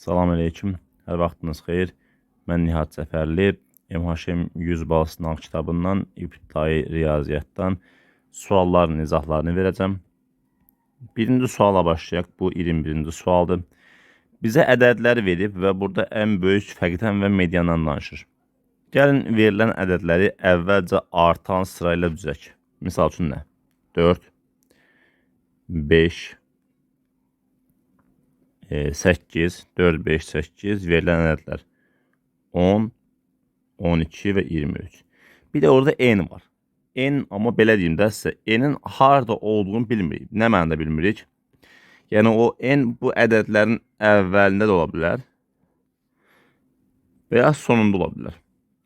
Salam əleykum. Hər vaxtınız xeyir. Mən Nihat Zəfərli. MHM 100 bal sınaq kitabından ibtidai riyaziyyatdan sualların izahlarını verəcəm. Birinci suala başlayaq. Bu 21-ci sualdır. Bizə ədədlər verib və burada ən böyük fəqdən və mediandan danışır. Gəlin verilən ədədləri əvvəlcə artan sırayla düzək. Misal üçün nə? 4 5 8 4 5 8 verilən ədədlər 10 12 və 23. Bir də orada n var. n amma belə deyim də sizə n-in harda olduğunu bilmirik. Nə mənada bilmirik? Yəni o n bu ədədlərin əvvəlində də ola bilər və ya sonunda ola bilər.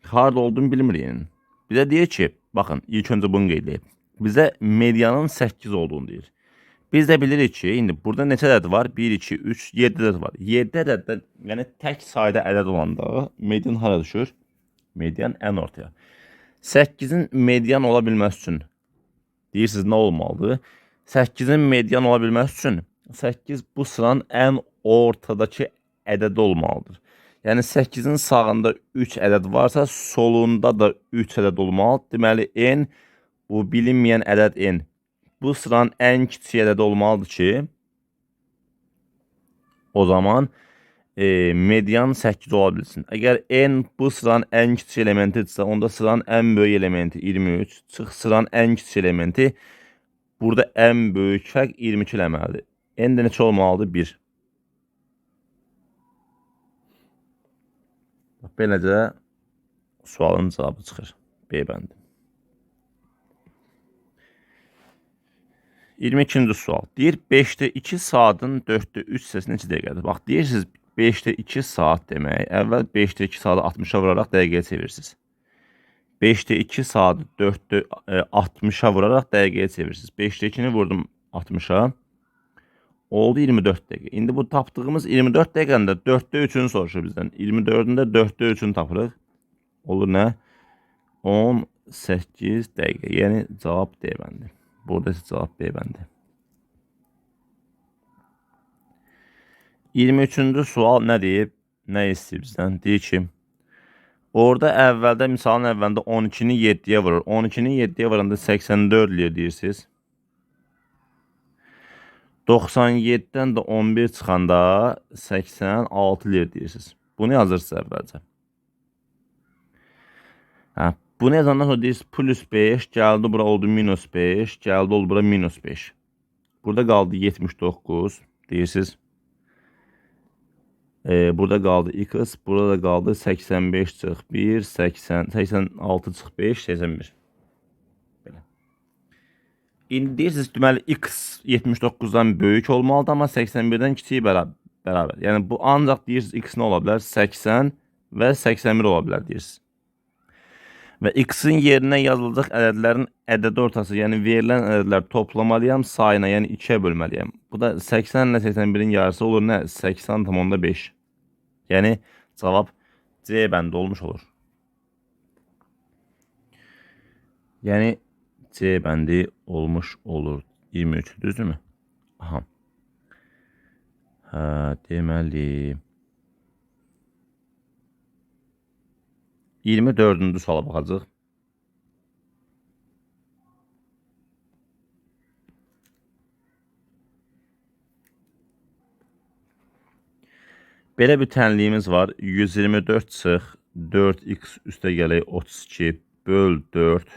Harda olduğunu bilmirik n-in. Bir də deyir ki, baxın, ilk öncə bunu qeyd edib. Bizə medianın 8 olduğunu deyir. Biz də bilirik ki, indi burada neçə ədəd var? 1, 2, 3, 7 ədəd var. 7 ədəddən, yəni tək sayda ədəd olanda median hara düşür? Median ən ortaya. 8-in median ola bilməsi üçün deyirsiniz nə olmalıdır? 8-in median ola bilməsi üçün 8 bu sıranın ən ortadakı ədəd olmalıdır. Yəni 8-in sağında 3 ədəd varsa, solunda da 3 ədəd olmalıdır. Deməli n bu bilinməyən ədəd n. Bu sıranın ən kiçik ədədi olmalıdır ki, o zaman e, median 8 ola bilsin. Əgər n bu sıranın ən kiçik elementidirsə, onda sıranın ən böyük elementi 23, çıx sıranın ən kiçik elementi burada ən böyük fərq 22 eləməlidir. n də neçə olmalıdır? 1. Beləcə sualın cavabı çıxır. B bəndi. 22-ci sual. Deyir 5-də 2 saatın 4-də 3 hissəsi neçə dəqiqədir? Bax, deyirsiniz 5-də 2 saat demək, əvvəl 5-də 2 saatı 60-a vuraraq dəqiqəyə çevirirsiniz. 5-də 2 saatı 4-də 60-a vuraraq dəqiqəyə çevirirsiniz. 5-də 2-ni vurdum 60-a. Oldu 24 dəqiqə. İndi bu tapdığımız 24 dəqiqəndə 4-də 3-ünü soruşur bizdən. 24-ün də 4-də 3-ünü tapırıq. Olur nə? 18 dəqiqə. Yəni cavab D bəndi. Burada ise cevap B bəndi. 23-cü sual nə deyib? Nə istəyir bizdən? Deyir ki, orada əvvəldə misalın əvvəlində 12-ni 7-yə vurur. 12-ni 7-yə vuranda 84 eləyir deyirsiniz. 97-dən də 11 çıxanda 86 eləyir deyirsiniz. Bunu yazırsınız əvvəlcə. Bu ne zaman sonra deyirsiniz plus 5 geldi bura oldu minus 5 geldi oldu bura minus 5. Burada kaldı 79 deyirsiniz. Ee, burada kaldı x burada da kaldı 85 çıx 1 80 86 çıx 5 81. Belə. İndi deyirsiniz deməli x 79-dan böyük olmalıdır amma 81-dən kiçik bərabər. bərabər. Yəni bu ancaq deyirsiniz x nə ola bilər? 80 və 81 ola bilər deyirsiniz. Və x-in yerinə yazılacaq ədədlərin ədəd ortası, yəni verilən ədədlər toplamalıyam sayına, yəni 2-yə bölməliyəm. Bu da 80 ilə 81-in yarısı olur nə? 80,5. Yəni cavab C bəndi olmuş olur. Yəni C bəndi olmuş olur. 23, düzdürmü? Aha. Hə, deməli 24-cü suala baxacağıq. Belə bir tənliyimiz var. 124 çıx 4x üstə gələk 32 böl 4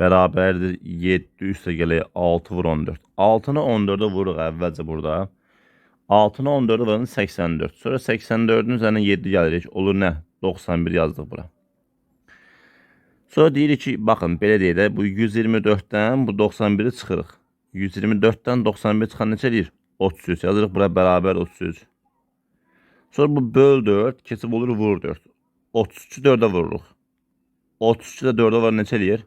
bərabərdir 7 üstə gələk 6 vur 14. 6-nı 14-ə vuruq əvvəlcə burada. 6-nı 14-ə vurun 84. Sonra 84-ün üzərinə 7 gəlirik. Olur nə? 91 yazdıq bura. Sonra deyirik ki, baxın, belə deyək də, bu 124-dən bu 91-i çıxırıq. 124-dən 91 çıxan neçə eləyir? 33. Yazırıq bura bərabər 33. Sonra bu böl 4, keçib olur vur 4. 33-ü 4-ə vururuq. 33-ü də 4-ə var neçə eləyir?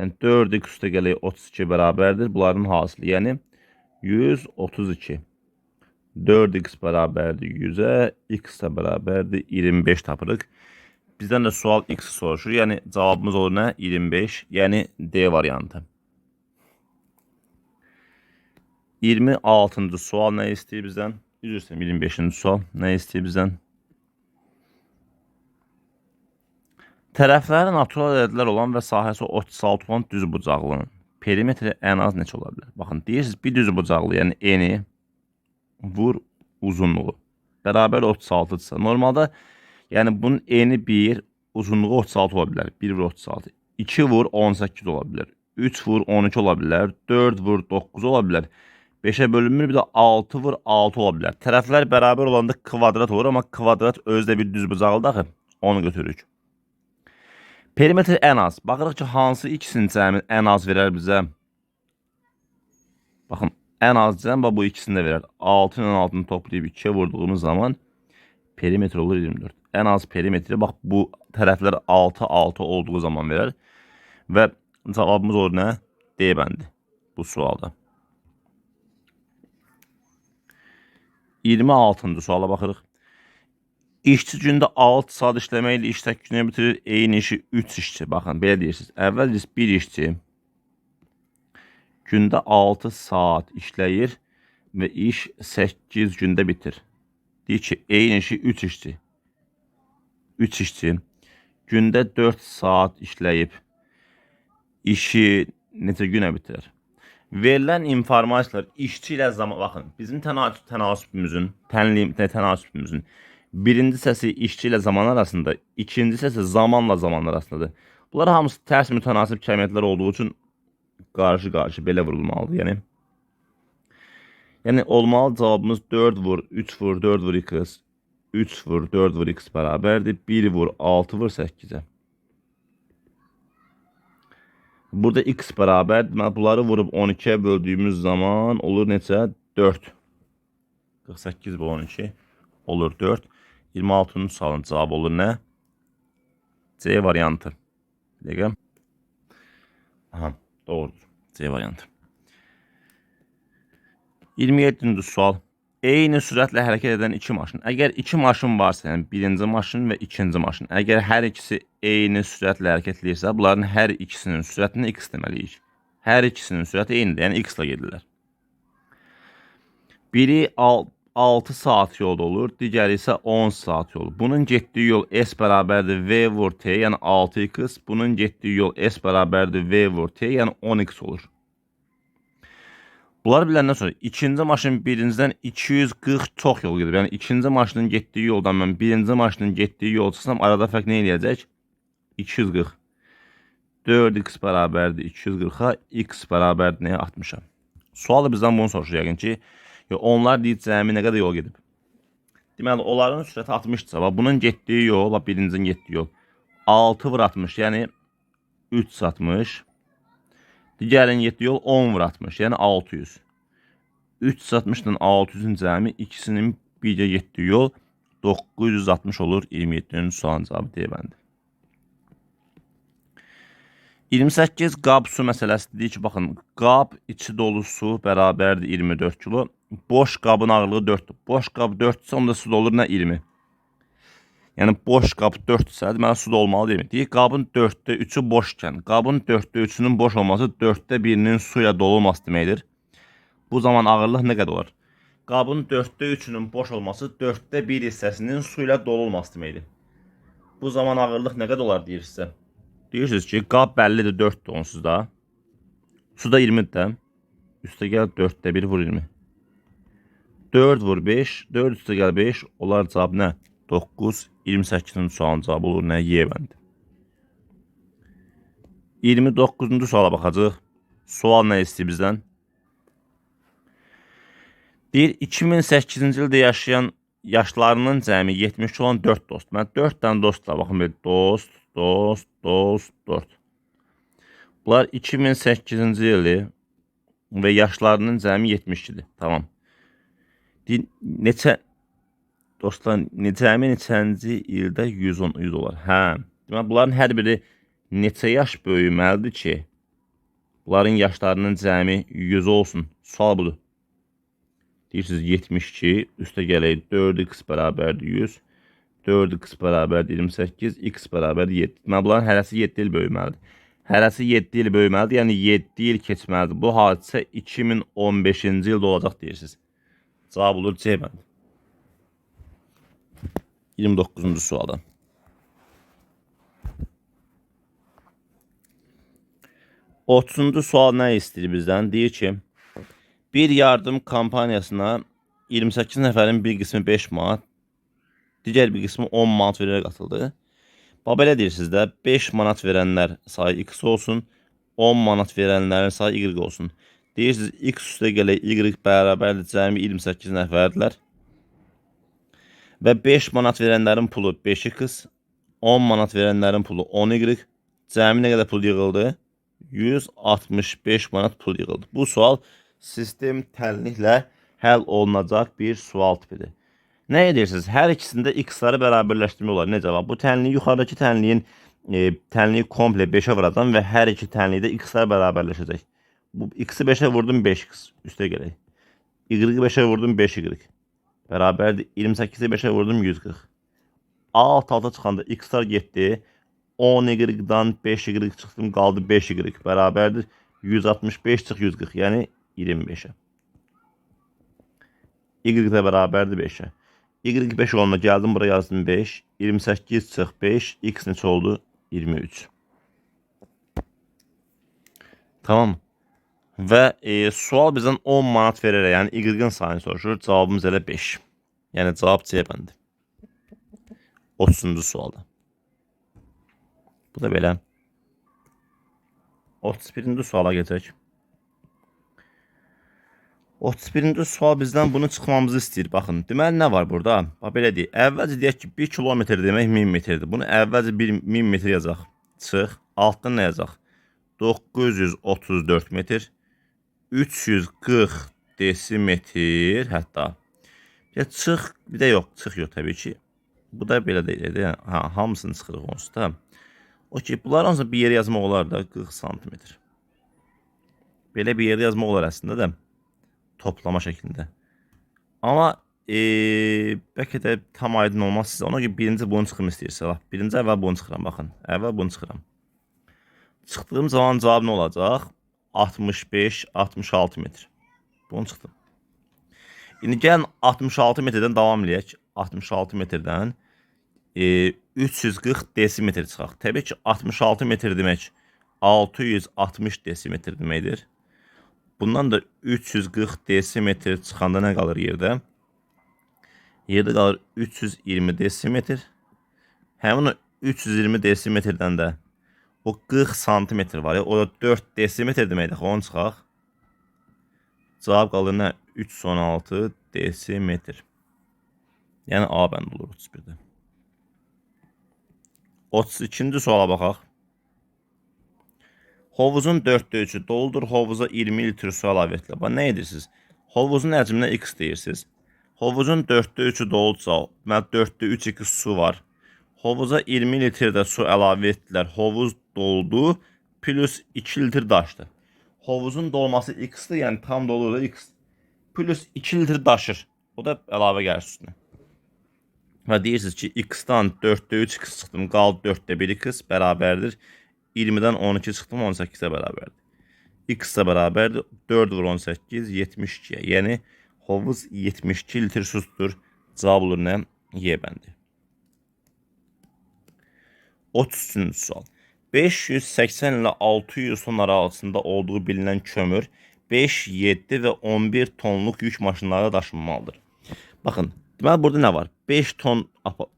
Yəni 4x üstə gələk 32 bərabərdir. Bunların hasılı, yəni 132. 4x bərabərdir 100-ə, x də bərabərdir 25 tapırıq. Bizdən də sual x soruşur. Yəni cavabımız olur nə? 25. Yəni D variantı. 26-cı sual nə istəyir bizdən? Üzr istəyirəm 25-ci sual. Nə istəyir bizdən? Tərəfləri natural ədədlər olan və sahəsi 36 olan düzbucaqlının perimetri ən az neçə ola bilər? Baxın, deyirsiniz bir düzbucaqlı, yəni eni vur uzunluğu bərabər 36-dırsa. Normalda yəni bunun eni 1, uzunluğu 36 ola bilər. 1 vur 36. 2 vur 18 ola bilər. 3 vur 12 ola bilər. 4 vur 9 ola bilər. 5-ə bölünmür, bir də 6 vur 6 ola bilər. Tərəflər bərabər olanda kvadrat olur, amma kvadrat özü də bir düzbucaqlıdır axı. Onu götürürük. Perimetr ən az. Baxırıq ki, hansı ikisinin cəmi ən az verər bizə? Baxın, ən az cəm bax bu ikisini də verər. 6 ilə 6-nı toplayıb 2-yə vurduğumuz zaman perimetr olur 24. Ən az perimetri bax bu tərəflər 6 6 olduğu zaman verər və cavabımız olur nə? D bəndi bu sualda. 26-cı suala baxırıq. İşçi gündə 6 saat işləməklə iş tək günə bitirir. Eyni işi 3 işçi. Baxın, belə deyirsiniz. Əvvəl biz bir işçi gündə 6 saat işləyir və iş 8 gündə bitir. Deyir ki, eyni işi 3 işçi. 3 işçi gündə 4 saat işləyib işi neçə günə bitirir? Verilən informasiyalar işçi ilə zaman baxın, bizim tənasüb tənasübümüzün, tənlim tənasübümüzün birinci səsi işçi ilə zaman arasında, ikinci səsi zamanla zaman arasındadır. Bunlar hamısı tərs mütənasib kəmiyyətlər olduğu üçün qarşı-qarşı belə vurulmalıdır. Yəni Yəni olmalı cavabımız 4 vur, 3 vur, 4 vur x, 3 vur, 4 vur x bərabərdir. 1 vur, 6 vur 8-ə. Burada x bərabər, deməli bunları vurub 12-yə böldüyümüz zaman olur neçə? 4. 48 bölü 12 olur 4. 26-nın sualın cavabı olur nə? C variantı. Bir dəqiqə. Aha, doğrudur. C variantı. 27-ci sual. Eyni sürətlə hərəkət edən iki maşın. Əgər iki maşın varsa, yəni birinci maşın və ikinci maşın, əgər hər ikisi eyni sürətlə hərəkət edirsə, bunların hər ikisinin sürətini x deməliyik. Hər ikisinin sürəti eynidir, yəni x ilə gedirlər. Biri 6 saat yol olur, digəri isə 10 saat yol. Bunun getdiyi yol S bərabərdir V vur T, yəni 6x. Bunun getdiyi yol S bərabərdir V vur T, yəni 10x olur. Bunları biləndən sonra ikinci maşın birincidən 240 çox yol gedir. Yəni ikinci maşının getdiyi yoldan mən birinci maşının getdiyi yol çıxsam arada fərq nə eləyəcək? 240. 4x bərabərdir 240-a, x bərabərdir nəyə 60-a. Sual bizdən bunu soruşur yəqin ki, onlar deyir cəmi nə qədər yol gedib? Deməli, onların sürəti 60-dırsa, bax bunun getdiyi yol, bax birincinin getdiyi yol 6 vur 60, yəni 360. Digərinin getdiyi yol 10 vur 60, yəni 600. 360 ilə 600-ün cəmi ikisinin birgə getdiyi yol 960 olur 27-nin sualın cavabı D bəndi. 28 qab su məsələsi deyir ki, baxın, qab içi dolu su bərabərdir 24 kilo. Boş qabın ağırlığı 4-dür. Boş qab 4-dürsə, onda su dolur nə 20. Yəni boş qab 4-dürsə, deməli su dolmalı 20. Deyir, qabın 4-də 3-ü boşkən, qabın 4-də 3-ünün boş olması 4-də 1-nin suya dolu olması deməkdir. Bu zaman ağırlıq nə qədər olar? Qabın 4-də 3-ünün boş olması 4-də 1 hissəsinin su ilə dolu olması deməkdir. Bu zaman ağırlıq nə qədər olar deyir sizə? Deyirsiniz ki, qab bəllidir 4-dür onsuz da. Su da 20-dir də. Üstə gəl 4-də 1 vur 20. 4 vur 5, 4 üstə gəl 5, olar cavab nə? 9, 28-ci sualın cavabı olur nə? Y bəndi. 29-cu suala baxacaq. Sual nə istəyir bizdən? Deyir 2008-ci ildə yaşayan yaşlarının cəmi 70 olan 4 dost. Mən 4 dənə dostla baxın belə dost, dost, dost, dost. Bunlar 2008-ci ili və yaşlarının cəmi 72-dir. Tamam. Deyir, neçə dostlar, cəmi neçənci ildə 110 100 olar. Hə. Deməli bunların hər biri neçə yaş böyüməlidir ki, bunların yaşlarının cəmi 100 olsun. Sual budur. Deyirsiniz 72 üstə gələk 4x bərabərdir 100. 4x bərabərdir 28, x bərabərdir 7. Deməli bunların hərəsi 7 il böyüməlidir. Hərəsi 7 il böyüməlidir, yəni 7 il keçməlidir. Bu hadisə 2015-ci ildə olacaq deyirsiniz. Olur C bəndi. 29-cu suala. Otuzuncu sual nə istəyir bizdən? Deyir ki, bir yardım kampaniyasına 28 nəfərin bir qismi 5 manat, digər bir qismi 10 manat verərək qatıldı. Bax belə deyirsiniz də 5 manat verənlər sayı x olsun, 10 manat verənlərin sayı y olsun. Deyirsiniz x üstə gələk y bərabərdir cəmi 28 nəfərdirlər. Və 5 manat verənlərin pulu 5x, 10 manat verənlərin pulu 10y, cəmi nə qədər pul yığıldı? 165 manat pul yığıldı. Bu sual sistem təlinliklə həll olunacaq bir sual tipidir. Nə edirsiniz? Hər ikisində x-ları bərabərləşdirmək olar. Necə var? Bu tənliyi yuxarıdakı tənliyin e, tənliyi komple 5-ə vuracam və hər iki tənlikdə x-lar bərabərləşəcək. Bu x-i 5-ə vurdum 5x üstə gələk. Y-i 5-ə vurdum 5y. Bərabərdir 28-i 5-ə vurdum 140. Alt alta çıxanda x-lar getdi. 10 y-dan 5 y çıxdım qaldı 5 y bərabərdir 165 çıx 140 yəni 25-ə. Y də bərabərdir 5-ə. Y 5 olanda gəldim bura yazdım 5. 28 çıx 5 x neçə oldu? 23. Tamam. Və e, sual bizdən 10 manat verərək, yəni y-in sayını soruşur. Cavabımız elə 5. Yəni cavab C bəndi. 30-cu sualda. Bu da belə. 31-ci suala keçək. 31-ci sual bizdən bunu çıxmamızı istəyir. Baxın, deməli nə var burada? Bax belə deyək. Əvvəlcə deyək ki, 1 kilometr demək 1000 metrdir. Bunu əvvəlcə 1000 metr yazaq. Çıx. Altdan nə yazaq? 934 metr. 340 desimetr hətta. Ya çıx, bir də yox, çıx yox təbii ki. Bu da belə deyil. Yəni, ha, hamısını çıxırıq onsuz da. Okey, bunlar hansısa bir yerə yazmaq olar da 40 santimetr. Belə bir yerdə yazmaq olar əslində də toplama şəklində. Amma e, bəlkə də tam aydın olmaz sizə. Ona görə birinci bunu çıxım istəyirsiniz. Birinci əvvəl bunu çıxıram, baxın. Əvvəl bunu çıxıram. Çıxdığım zaman cavab nə olacaq? 65, 66 metr. Bunu çıxdım. İndi gəlin 66 metrdən davam eləyək. 66 metrdən e, 340 desimetr çıxaq. Təbii ki, 66 metr demək 660 desimetr deməkdir. Bundan da 340 desimetr çıxanda nə qalır yerdə? Yerdə qalır 320 desimetr. Həmin o 320 desimetrdən də o 40 santimetr var ya, o da 4 desimetr deməkdir. Onu çıxaq. Cavab qalır nə? 316 desimetr. Yəni A bənd olur 31-də. 32-ci suala baxaq. Hovuzun dörtte üçü doludur. Hovuza 20 litr su əlavə edilir. Bax, nə edirsiniz? Hovuzun həcminə x deyirsiniz. Hovuzun dörtte üçü doludsa, deməli dörtte 3 2 su var. Hovuza 20 litr də su əlavə etdilər. Hovuz doldu plus 2 litr daşdı. Hovuzun dolması x-dir, yəni tam dolu x. Plus 2 litr daşır. O da əlavə gəlir üstünə. Və deyirsiniz ki, x-dan 4-də 3 x çıxdım, qaldı 4-də 1 x bərabərdir 20-dən 12 çıxdım 18-ə bərabərdir. X də bərabərdir 4 vur 18 72-yə. Yəni hovuz 72 litr su tutur. Cavab olur nə? Y bəndi. 33-cü sual. 580 ilə 600 ton arasında olduğu bilinən kömür 5, 7 və 11 tonluq yük maşınları daşınmalıdır. Baxın, deməli burada nə var? 5 ton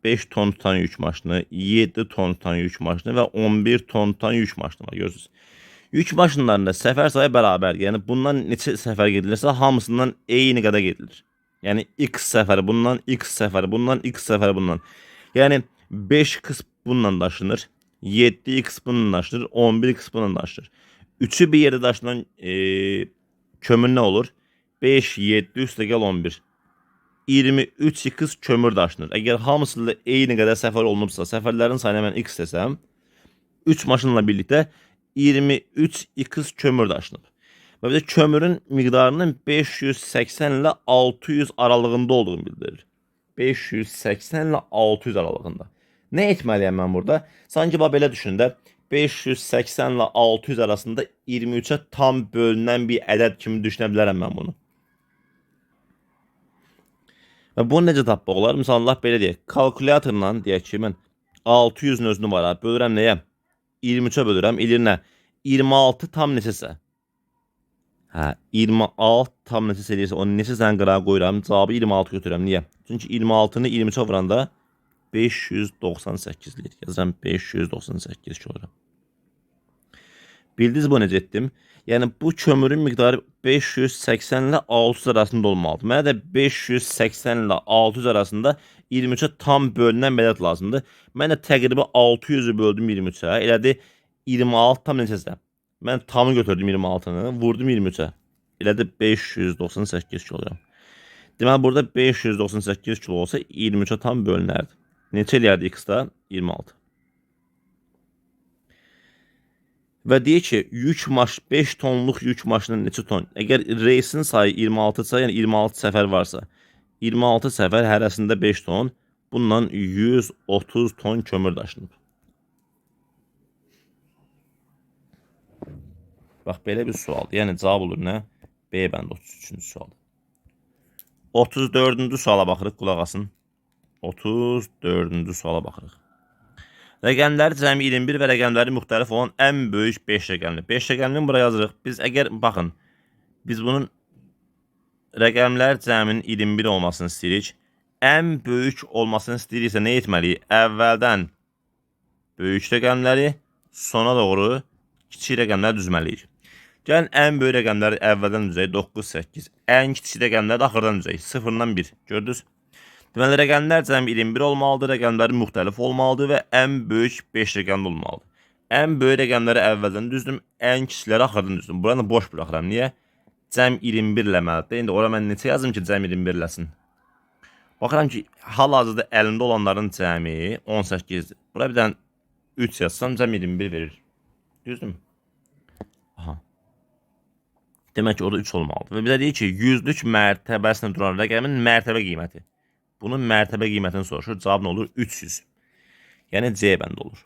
5 ton tutan yük maşını, 7 ton tutan yük maşını və 11 ton tutan yük maşını var. Görürsünüz. Yük maşınlarında səfər sayı bərabər. Yəni bundan neçə səfər gedilirsə, hamısından eyni qədər gedilir. Yəni x səfəri bundan, x səfəri bundan, x səfəri bundan. Yəni 5x bununla daşınır, 7x bununla daşınır, 11x bununla daşınır. Üçü bir yerdə daşınan e, kömür nə olur? 5, 7 üstə gəl 11. 23 x kömür daşınır. Əgər hamısı ilə eyni qədər səfər olunubsa, səfərlərin sayını mən x desəm, 3 maşınla birlikdə 23 x kömür daşınıb. Və bir də kömürün miqdarının 580 ilə 600 aralığında olduğunu bildirir. 580 ilə 600 aralığında. Nə etməliyəm mən burada? Sanki bax belə düşün də, 580 ilə 600 arasında 23-ə tam bölünən bir ədəd kimi düşünə bilərəm mən bunu. Və bunu necə tapmaq olar? Məsələn, Allah belə deyək, kalkulyatorla deyək ki, mən 600-ün özünü var, bölürəm nəyə? 23-ə bölürəm, eləyir nə? 26 tam neçəsə? Hə, 26 tam neçəsə eləyirsə, onu neçə sən qırağa qoyuram, cavabı 26 götürürəm. Niyə? Çünki 26-nı 23-ə vuranda 598 eləyir. Yazıram 598 kiloqram. Bildiniz bu necə etdim? Yəni bu kömürün miqdarı 580 ilə 600 arasında olmalıdır. Mənə də 580 ilə 600 arasında 23-ə tam bölünən ədəd lazımdır. Mən də təqribən 600-ü böldüm 23-ə. Elədi 26 tam neçəsə? Mən tamı götürdüm 26-nı, vurdum 23-ə. Elədi 598 kiloqram. Deməli burada 598 kilo olsa 23-ə tam bölünərdi. Neçə eləyərdi x-da? 26. Və deyir ki, yük maş 5 tonluq yük maşını neçə ton? Əgər reysin sayı 26-sa, yəni 26 səfər varsa, 26 səfər hərəsində 5 ton, bundan 130 ton kömür daşınıb. Bax belə bir sualdır. Yəni cavab olur nə? B bəndə 33-cü sual. 34-cü suala baxırıq, qulaq asın. 34-cü suala baxırıq. Rəqəmləri cəmi 21 və rəqəmləri müxtəlif olan ən böyük 5 rəqəmli. 5 rəqəmini bura yazırıq. Biz əgər baxın, biz bunun rəqəmlər cəminin 21 olmasını istəyirik. Ən böyük olmasını istəyiriksə nə etməliyik? Əvvəldən böyük rəqəmləri, sona doğru kiçik rəqəmləri düzməliyik. Gəlin ən böyük rəqəmləri əvvəldən düzək 9, 8. Ən kiçik rəqəmləri axırdan düzək 0-dan 1. Gördünüz? Deməli rəqəmlər cəmi 21 olmalıdır, rəqəmləri müxtəlif olmalıdır və ən böyük 5 rəqəmli olmalıdır. Ən böyük rəqəmləri əvvəldən düzdüm, ən kiçikləri axırdan düzdüm. Buranı boş buraxıram. Niyə? Cəm 21 eləməlidir. İndi ora mən neçə yazım ki, cəm 21 eləsin? Baxıram ki, hal-hazırda əlində olanların cəmi 18-dir. Bura bir dənə 3 yazsam cəm 21 verir. Düzdürmü? Aha. Demək ki, orada 3 olmalıdır. Və bizə deyir ki, yüzlük mərtəbəsində duran rəqəmin mərtəbə qiyməti. Bunun mərtəbə qiymətini soruşur. Cavab nə olur? 300. Yəni C bəndə olur.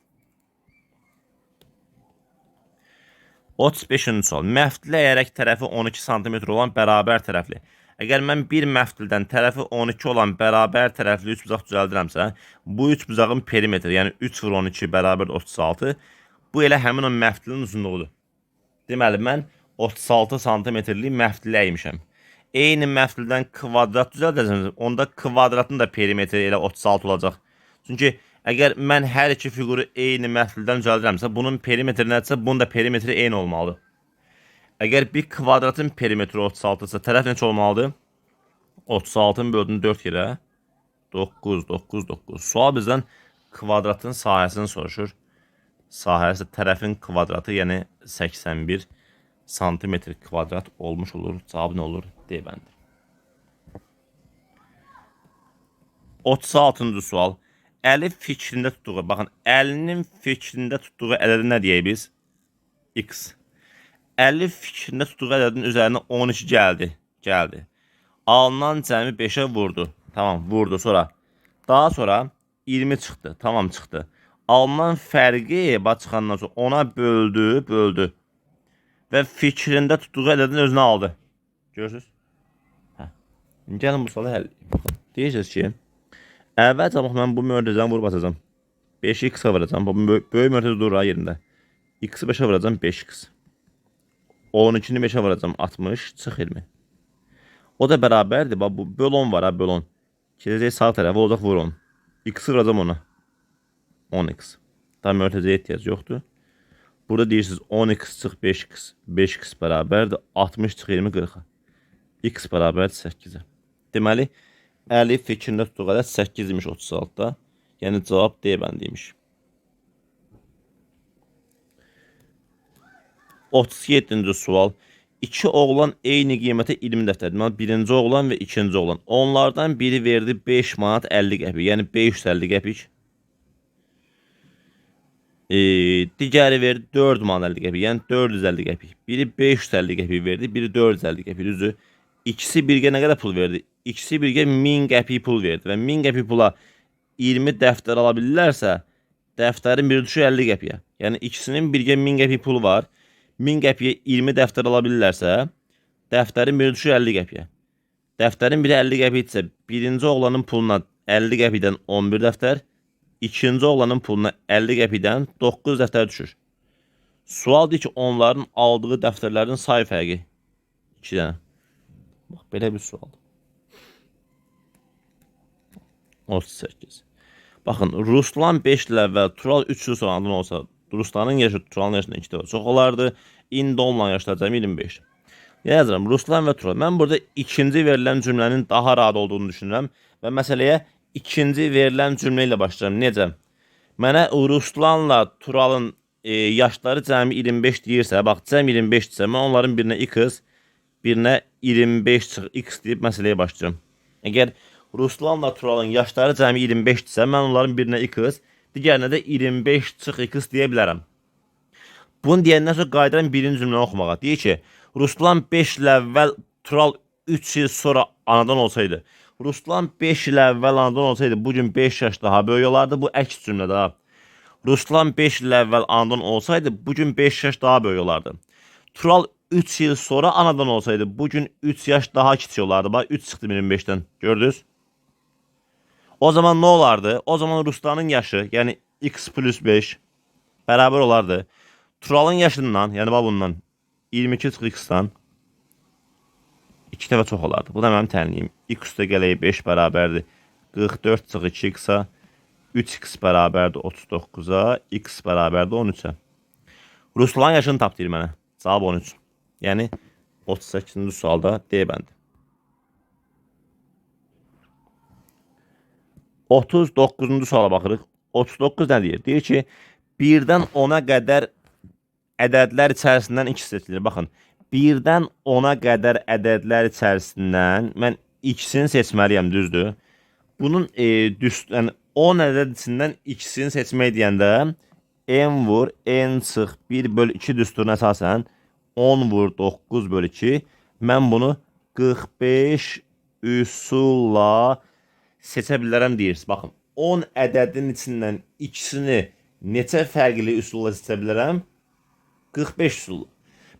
35-ci sual. Məftiləyərək tərəfi 12 sm olan bərabər tərəfli. Əgər mən bir məftildən tərəfi 12 olan bərabər tərəfli üç bucaq düzəldirəmsə, bu üç bucağın perimetri, yəni 3 vur 12 bərabər 36, bu elə həmin o məftilin uzunluğudur. Deməli, mən 36 santimetrlik məftili əymişəm eyni məftildən kvadrat düzəldəcəksiniz, onda kvadratın da perimetri elə 36 olacaq. Çünki əgər mən hər iki fiquru eyni məftildən düzəldirəmsə, bunun perimetri nədirsə, bunun da perimetri eyni olmalıdır. Əgər bir kvadratın perimetri 36-dırsa, tərəf neçə olmalıdır? 36-nı böldün 4 yerə 9, 9, 9. Sual bizdən kvadratın sahəsini soruşur. Sahəsi tərəfin kvadratı, yəni 81 santimetr kvadrat olmuş olur. Cavab nə olur? D bəndi. 36-cı sual. Əli fikrində tutduğu, baxın, əlinin fikrində tutduğu ədədi nə deyək biz? X. Əli fikrində tutduğu ədədin üzərinə 12 gəldi. Gəldi. Alınan cəmi 5-ə vurdu. Tamam, vurdu. Sonra daha sonra 20 çıxdı. Tamam, çıxdı. Alınan fərqi bax çıxandan sonra ona böldü, böldü. Və fikrində tutduğu ədədin özünə aldı. Görürsüz? Gəlin bu sualı həll Deyirsiniz ki, əvvəlcə bax mən bu mötərizəni vurub atacağam. 5 x vuracağam. Bu böyük mötəriz durur yerində. X-i 5-ə vuracağam 5x. 12-ni 5-ə vuracağam 60, çıx 20. O da bərabərdir. Bax bu böl 10 var ha, böl 10. Keçəcək sağ tərəfə olacaq vur 10. X-i vuracağam ona. 10x. Tam mötərizəyə ehtiyac yoxdur. Burada deyirsiniz 10x çıx 5x. 5x bərabərdir 60 çıx 20 40-a. X bərabərdir 8-ə. Deməli, əli fikrində tutduğu ədəd 8 imiş 36-da. Yəni cavab D bəndi imiş. 37-ci sual. İki oğlan eyni qiymətə 20 dəftər. Deməli, birinci oğlan və ikinci oğlan. Onlardan biri verdi 5 manat 50 qəpik. Yəni 550 qəpik. E, digəri verdi 4 manat 50 qəpik. Yəni 450 qəpik. Biri 550 qəpik verdi, biri 450 qəpik. Düzdür? İkisi birgə nə qədər pul verdi? İkisi birgə 1000 qəpik pul verdi və 1000 qəpik pula 20 dəftər ala bilirlərsə, dəftərin biri düşür 50 qəpiyə. Yəni ikisinin birgə 1000 qəpik pulu var. 1000 qəpiyə 20 dəftər ala bilirlərsə, dəftərin biri düşür 50 qəpiyə. Dəftərin biri 50 qəpikdirsə, birinci oğlanın puluna 50 qəpikdən 11 dəftər, ikinci oğlanın puluna 50 qəpikdən 9 dəftər düşür. Sual deyir ki, onların aldığı dəftərlərin say fərqi 2 dənə. Bax, belə bir sual. 38. Baxın, Ruslan 5 il əvvəl Tural 3 il sonra anadan olsa, Ruslanın yaşı Turalın yaşından 2 dəfə çox olardı. İndi onunla yaşlar cəmi 25. Yazıram, Ruslan və Tural. Mən burada ikinci verilən cümlənin daha rahat olduğunu düşünürəm və məsələyə ikinci verilən cümlə ilə başlayıram. Necə? Mənə Ruslanla Turalın e, yaşları cəmi 25 deyirsə, bax, cəmi 25-dirsə, mən onların birinə x, birinə 25 çıx x deyib məsələyə başlayacağım. Əgər Ruslanla Turalın yaşları cəmi 25-dirsə, mən onların birinə x, digərinə də 25 çıx x deyə bilərəm. Bunu deyəndən sonra qayıdıram birinci cümləni oxumağa. Deyir ki, Ruslan 5 il əvvəl Tural 3 il sonra anadan olsaydı. Ruslan 5 il əvvəl anadan olsaydı, bu gün 5 yaş daha böyük olardı. Bu əks cümlədir ha. Ruslan 5 il əvvəl anadan olsaydı, bu gün 5 yaş daha böyük olardı. Tural 3 yıl sonra anadan olsaydı, bu gün 3 yaş daha kiçik olardı. Bax 3 çıxdı 25-dən. Gördünüz? O zaman nə olardı? O zaman Ruslanın yaşı, yəni x plus 5 bərabər olardı. Turalın yaşından, yəni bax bundan 22 çıx x-dan 2 dəfə çox olardı. Bu da mənim tənliyim. x üstə gələk 5 bərabərdir. 44 çıx 2x-a 3x bərabərdir 39-a, x bərabərdir 13-ə. Ruslan yaşını tap deyir mənə. Cavab 13. Yəni 38-ci sualda D bəndi. 39-cu suala baxırıq. 39 nə deyir? Deyir ki, 1-dən 10-a qədər ədədlər içərisindən x seçilir. Baxın, 1-dən 10-a qədər ədədlər içərisindən mən x-ini seçməliyəm, düzdür? Bunun e, düz, yəni 10 ədəd içindən x-ini seçmək deyəndə n vur n çıx 1 bölü 2 düsturuna əsasən 10 vur 9 bölü 2 mən bunu 45 üsulla seçə bilərəm deyirsiniz. Baxın, 10 ədədin içindən ikisini neçə fərqli üsulla seçə bilərəm? 45 üsul.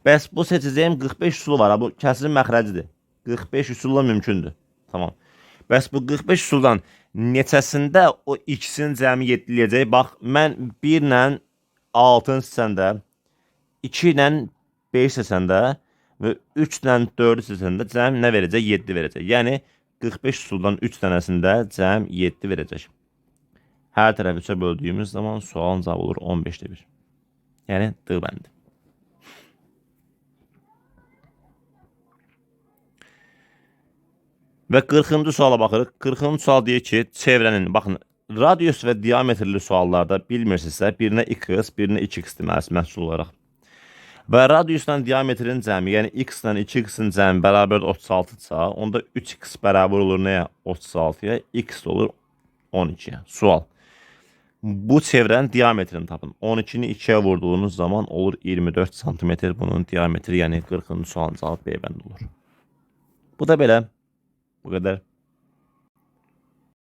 Bəs bu seçəcəyim 45 üsulu var. Bu kəsrin məxrəcidir. 45 üsulla mümkündür. Tamam. Bəs bu 45 üsuldan neçəsində o ikisini cəmi 7 eləyəcək? Bax, mən 1 ilə 6-ın seçəndə, 2 ilə 5 seçəndə və 3 ilə 4-ü seçəndə cəmi nə verəcək? 7 verəcək. Yəni 45 üsuldan 3 dənəsində cəm 7 verəcək. Hər tərəfi 3-ə böldüyümüz zaman sualın cavabı olur 15-də 1. Yəni D bəndi. Və 40-cı suala baxırıq. 40-cı sual deyir ki, çevrənin, baxın, radius və diametrli suallarda bilmirsinizsə, birinə x, birinə 2x deməlisiniz məhsul olaraq. Və radiusla diametrin cəmi, yəni x ilə 2x-in cəmi bərabər 36-dırsa, onda 3x bərabər olur nəyə? 36-ya, x olur 12-yə. Sual. Bu çevrənin diametrini tapın. 12-ni 2-yə vurduğunuz zaman olur 24 sm bunun diametri, yəni 40-cı sualın cavabı B bənd olur. Bu da belə. Bu qədər.